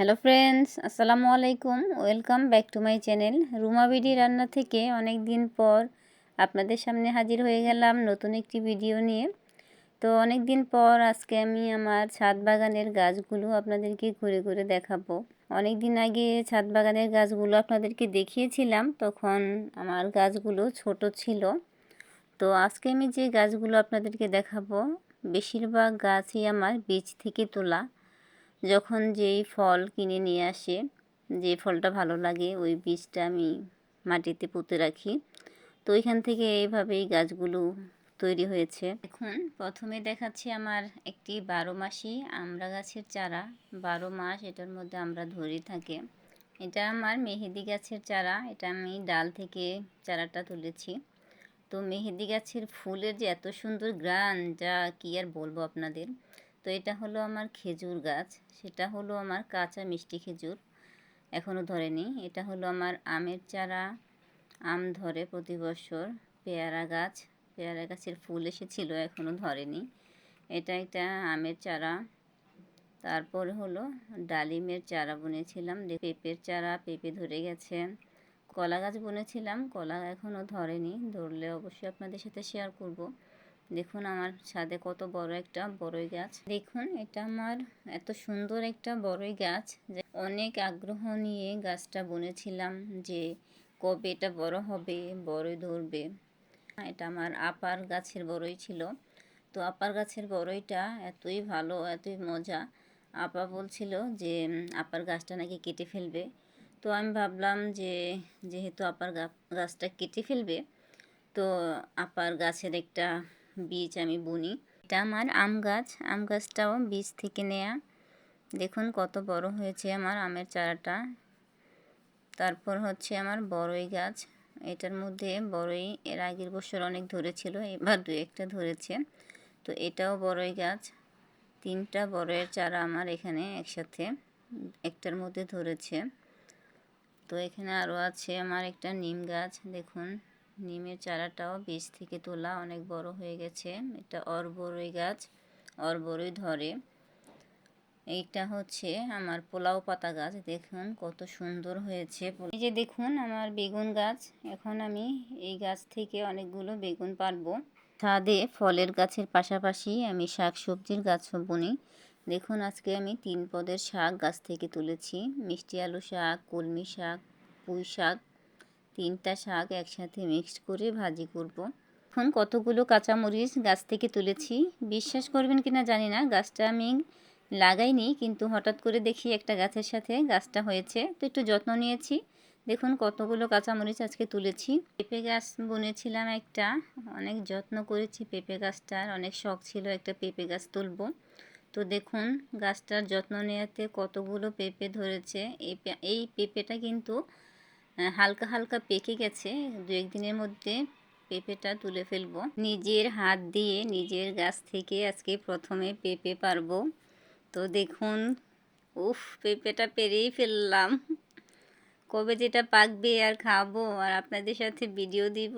Hello friends আসসালামু আলাইকুম welcome back to my channel Ruma BD রান্না থেকে অনেক দিন পর আপনাদের সামনে হাজির হয়ে গেলাম নতুন একটি ভিডিও নিয়ে। তো অনেক দিন পর আজকে আমি আমার ছাদ বাগানের গাছগুলো আপনাদেরকে ঘুরে ঘুরে দেখাবো। অনেক দিন আগে ছাদ বাগানের গাছগুলো আপনাদেরকে দেখিয়েছিলাম, তখন আমার গাছগুলো ছোট ছিল। তো আজকে আমি যে গাছগুলো আপনাদেরকে দেখাবো, বেশিরভাগ গাছই আমার বীজ থেকে তোলা। যখন যেই ফল কিনে নিয়ে আসে, যে ফলটা ভালো লাগে, ওই বীজটা আমি মাটিতে পুঁতে রাখি। তো ওইখান থেকে এইভাবেই গাছগুলো তৈরি হয়েছে। এখন প্রথমে দেখাচ্ছি আমার একটি বারো মাসি আমরা গাছের চারা। বারো মাস এটার মধ্যে আমরা ধরে থাকে। এটা আমার মেহেদি গাছের চারা। এটা আমি ডাল থেকে চারাটা তুলেছি। তো মেহেদি গাছের ফুলের যে এত সুন্দর গ্রান, যা কি আর বলব আপনাদের? তো এটা হলো আমার খেজুর গাছ, সেটা হলো আমার কাঁচা মিষ্টি খেজুর এখনও ধরেনি। এটা হলো আমার আমের চারা, আম ধরে প্রতি বছর, পেয়ারা গাছ, পেয়ারা গাছের ফুল এসেছিল এখনও ধরেনি। এটা একটা আমের চারা। তারপরে হলো ডালিমের চারা বুনেছিলাম পেঁপের চারা, পেঁপে ধরে গেছে। কলা গাছ বুনেছিলাম, কলা এখনও ধরেনি, ধরলে অবশ্যই আপনাদের সাথে শেয়ার করব। দেখুন আমার ছাদে কত বড় একটা বড়ই গাছ। দেখুন, এটা আমার এত সুন্দর একটা বড়ই গাছ যে অনেক আগ্রহ নিয়ে গাছটা বনেছিলাম যে কবে এটা বড় হবে, বড়ই ধরবে। এটা আমার আপার গাছের বড়ই ছিল। তো আপার গাছের বড়ইটা এতই ভালো, এতই মজা। আপা বলছিল যে আপার গাছটা নাকি কেটে ফেলবে। তো আমি ভাবলাম যে, যেহেতু আপার গাছটা কেটে ফেলবে, তো আপার গাছের একটা বীজ আমি বুনি। এটা আমার আম গাছ। আম গাছটাও বীজ থেকে নেয়া। দেখুন কত বড় হয়েছে আমার আমের চারাটা। তারপর হচ্ছে আমার বড়ই গাছ। এটার মধ্যে বড়ই, এর আগের বছর অনেক ধরেছিল, এবার দু একটা ধরেছে। তো এটাও বড়ই গাছ। তিনটা বড়ের চারা আমার এখানে একসাথে একটার মধ্যে ধরেছে। তো এখানে আরও আছে আমার একটা নিম গাছ, দেখুন। নিমের চারাটাও বীজ থেকে তোলা অনেক বড় হয়ে গেছে। এটা অরবরই গাছ, অরবরই ধরে। এইটা হচ্ছে আমার পোলাও পাতা গাছ। দেখুন কত সুন্দর হয়েছে এই যে দেখুন আমার বেগুন গাছ। এখন আমি এই গাছ থেকে অনেকগুলো বেগুন পারব ছাদে ফলের গাছের পাশাপাশি আমি শাক সবজির গাছও বুনি। দেখুন আজকে আমি তিন পদের শাক গাছ থেকে তুলেছি। মিষ্টি আলু শাক, কলমি শাক, পুঁই শাক। তিনটা শাক একসাথে মিক্সড করে ভাজি করব। এখন কতগুলো কাঁচামরিচ গাছ থেকে তুলেছি? বিশ্বাস করবেন কিনা জানি না, গাছটা আমি লাগাইনি, কিন্তু হঠাৎ করে দেখি একটা গাছের সাথে গাছটা হয়েছে, তো একটু যত্ন নিয়েছি। দেখুন কতগুলো কাঁচামরিচ আজকে তুলেছি। পেঁপে গাছ বুনেছিলাম একটা, অনেক যত্ন করেছি পেঁপে গাছটার, অনেক শখ ছিল একটা পেঁপে গাছ তুলবো। তো দেখুন গাছটার যত্ন নেওয়াতে কতগুলো পেঁপে ধরেছে, এই এই পেঁপেটা কিন্তু হালকা হালকা পেকে গেছে। দু একদিনের মধ্যে পেঁপেটা তুলে ফেলব। নিজের হাত দিয়ে নিজের গাছ থেকে আজকে প্রথমে পেঁপে পারব। তো দেখুন, উফ, পেঁপেটা পেরেই ফেললাম। কবে যেটা পাকবে আর খাব আর আপনাদের সাথে ভিডিও দিব।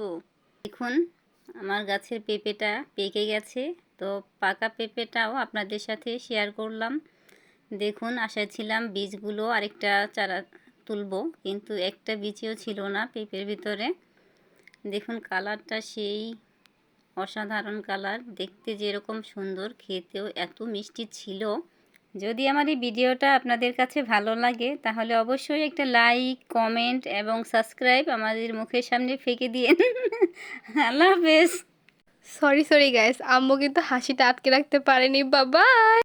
দেখুন, আমার গাছের পেঁপেটা পেকে গেছে। তো পাকা পেঁপেটাও আপনাদের সাথে শেয়ার করলাম। দেখুন আশা ছিলাম বীজগুলো আরেকটা চারা তুলবো, কিন্তু একটা বিচিও ছিল না পেঁপের ভিতরে। দেখুন, কালারটা সেই অসাধারণ কালার। দেখতে যেরকম সুন্দর, খেতেও এত মিষ্টি ছিল। যদি আমার এই ভিডিওটা আপনাদের কাছে ভালো লাগে, তাহলে অবশ্যই একটা লাইক, কমেন্ট এবং সাবস্ক্রাইব আমাদের মুখের সামনে ফেঁকে দিয়ে আল্লাহ হাফেজ। সরি সরি গাইস আম্মু কিন্তু হাসিটা আটকে রাখতে পারেনি। বাবা